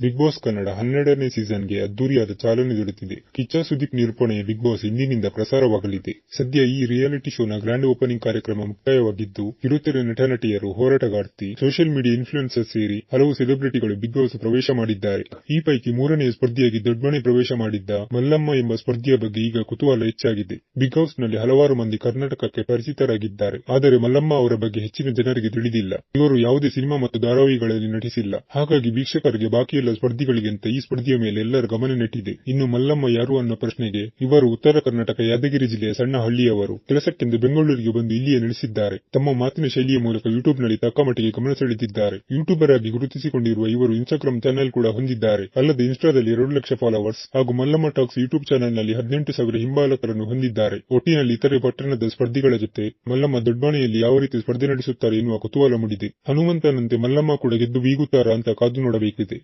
Big boss Kannada ಹನ್ನೆರಡನೇ ಸೀಸನ್ಗೆ ಅದ್ದೂರಿಯಾದ ಚಾಲನೆ ದೊರೆತಿದೆ ಕಿಚ್ಚ ಸುದೀಪ್ ನಿರೂಪಣೆಯ ಬಿಗ್ ಬಾಸ್ ಇಂದಿನಿಂದ ಪ್ರಸಾರವಾಗಲಿದೆ. ಸದ್ಯ ಈ ರಿಯಾಲಿಟಿ ಶೋನ ಗ್ರ್ಯಾಂಡ್ ಓಪನಿಂಗ್ ಕಾರ್ಯಕ್ರಮ ಮುಕ್ತಾಯವಾಗಿದ್ದು ಕಿರುತೆರೆ ನಟ ನಟಿಯರು ಹೋರಾಟಗಾರ್ತಿ, ಸೋಷಿಯಲ್ ಮೀಡಿಯಾ ಇನ್ಫ್ಲುಯೆನ್ಸರ್ ಸೇರಿ ಹಲವು ಸೆಲೆಬ್ರಿಟಿಗಳು ಬಿಗ್ ಬಾಸ್ ಪ್ರವೇಶ ಮಾಡಿದ್ದಾರೆ. ಈ ಪೈಕಿ ಮೂರನೆಯ ಸ್ಪರ್ಧಿಯಾಗಿ ದೊಡ್ಡಮನೆ ಪ್ರವೇಶ ಮಾಡಿದ್ದ ಮಲ್ಲಮ್ಮ ಎಂಬ ಸ್ಪರ್ಧಿಯ ಬಗ್ಗೆ ಈಗ ಕುತೂಹಲ ಹೆಚ್ಚಾಗಿದೆ. ಬಿಗ್ ಹೌಸ್ನಲ್ಲಿ ಹಲವಾರು ಮಂದಿ ಕರ್ನಾಟಕಕ್ಕೆ ಪರಿಚಿತರಾಗಿದ್ದಾರೆ. ಆದರೆ ಮಲ್ಲಮ್ಮ ಅವರ ಬಗ್ಗೆ ಹೆಚ್ಚಿನ ಜನರಿಗೆ ತಿಳಿದಿಲ್ಲ. ಇವರು ಯಾವುದೇ ಸಿನಿಮಾ ಮತ್ತು ಧಾರಾವಾಹಿಗಳಲ್ಲಿ ನಟಿಸಿಲ್ಲ. ಹಾಗಾಗಿ ವೀಕ್ಷಕರಿಗೆ ಬಾಕಿಯೆಲ್ಲ ಸ್ಪರ್ಧಿಗಳಿಗಿಂತ ಈ ಸ್ಪರ್ಧಿಯ ಮೇಲೆ ಎಲ್ಲರ ಗಮನ ನೆಟ್ಟಿದೆ. ಇನ್ನು ಮಲ್ಲಮ್ಮ ಯಾರು ಅನ್ನೋ ಪ್ರಶ್ನೆಗೆ ಇವರು ಉತ್ತರ ಕರ್ನಾಟಕ ಯಾದಗಿರಿ ಜಿಲ್ಲೆಯ ಸಣ್ಣ ಹಳ್ಳಿಯವರು ಕೆಲಸಕ್ಕೆಂದು ಬೆಂಗಳೂರಿಗೆ ಬಂದು ಇಲ್ಲಿಯೇ ನೆಲೆಸಿದ್ದಾರೆ. ತಮ್ಮ ಮಾತಿನ ಶೈಲಿಯ ಮೂಲಕ ಯೂಟ್ಯೂಬ್ನಲ್ಲಿ ತಕ್ಕ ಮಟ್ಟಿಗೆ ಗಮನ ಸೆಳೆದಿದ್ದಾರೆ. ಯೂಟ್ಯೂಬರ್ ಆಗಿ ಗುರುತಿಸಿಕೊಂಡಿರುವ ಇವರು ಇನ್ಸ್ಟಾಗ್ರಾಮ್ ಚಾನೆಲ್ ಕೂಡ ಹೊಂದಿದ್ದಾರೆ. ಅಲ್ಲದೆ ಇನ್ಸ್ಟಾದಲ್ಲಿ ಎರಡು ಲಕ್ಷ ಫಾಲೋವರ್ಸ್ ಹಾಗೂ ಮಲ್ಲಮ್ಮ ಟಾಕ್ಸ್ ಯೂಟ್ಯೂಬ್ ಚಾನೆಲ್ನಲ್ಲಿ ಹದಿನೆಂಟು ಸಾವಿರ ಹಿಂಬಾಲಕರನ್ನು ಹೊಂದಿದ್ದಾರೆ. ಒಟ್ಟಿನಲ್ಲಿ ಇತರೆ ಪಟ್ಟಣದ ಸ್ಪರ್ಧಿಗಳ ಜೊತೆ ಮಲ್ಲಮ್ಮ ದೊಡ್ಡಾಣೆಯಲ್ಲಿ ಯಾವ ರೀತಿ ಸ್ಪರ್ಧೆ ನಡೆಸುತ್ತಾರೆ ಎನ್ನುವ ಕುತೂಹಲ ಮೂಡಿದೆ. ಹನುಮಂತನಂತೆ ಮಲ್ಲಮ್ಮ ಕೂಡ ಗೆದ್ದು ಬೀಗುತ್ತಾರಾ ಅಂತ ಕಾದು ನೋಡಬೇಕಿದೆ.